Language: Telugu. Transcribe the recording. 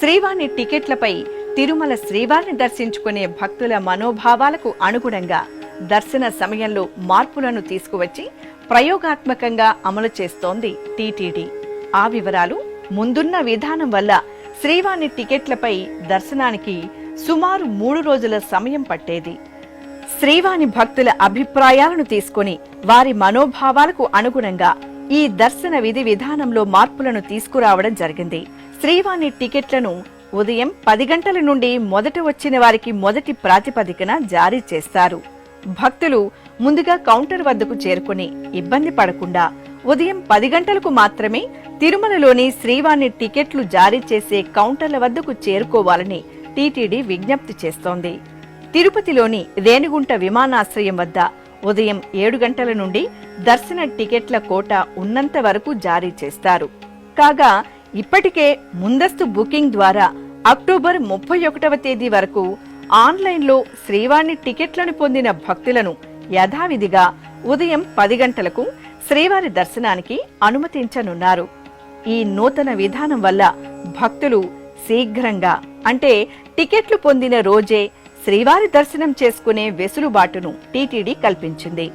శ్రీవాణి టికెట్లపై తిరుమల శ్రీవారిని దర్శించుకునే భక్తుల మనోభావాలకు అనుగుణంగా దర్శన సమయంలో మార్పులను తీసుకువచ్చి ప్రయోగాత్మకంగా అమలు చేస్తోంది టీటీడీ. ఆ వివరాలు ముందున్న విధానం వల్ల శ్రీవాణి టికెట్లపై దర్శనానికి సుమారు మూడు రోజుల సమయం పట్టేది. శ్రీవాణి భక్తుల అభిప్రాయాలను తీసుకొని వారి మనోభావాలకు అనుగుణంగా ఈ దర్శన విధి విధానంలో మార్పులను తీసుకురావడం జరిగింది. శ్రీవాణి టికెట్లను ఉదయం పది గంటల నుండి మొదట వచ్చిన వారికి మొదటి ప్రాతిపదికన జారీ చేస్తారు. భక్తులు ముందుగా కౌంటర్ వద్దకు చేరుకుని ఇబ్బంది పడకుండా ఉదయం పది గంటలకు మాత్రమే తిరుమలలోని శ్రీవాణి టికెట్లు జారీ చేసే కౌంటర్ల వద్దకు చేరుకోవాలని టీటీడీ విజ్ఞప్తి చేస్తోంది. తిరుపతిలోని రేణిగుంట విమానాశ్రయం వద్ద ఉదయం ఏడు గంటల నుండి దర్శన టికెట్ల కోట ఉన్నంత వరకు జారీ చేస్తారు. కాగా ఇప్పటికే ముందస్తు బుకింగ్ ద్వారా అక్టోబర్ ముప్పై ఒకటవ తేదీ వరకు ఆన్లైన్లో శ్రీవాణి టికెట్లను పొందిన భక్తులను యథావిధిగా ఉదయం పది గంటలకు శ్రీవారి దర్శనానికి అనుమతించనున్నారు. ఈ నూతన విధానం వల్ల భక్తులు శీఘ్రంగా అంటే టికెట్లు పొందిన రోజే శ్రీవారి దర్శనం చేసుకునే వెసులుబాటును టీటీడీ కల్పించింది.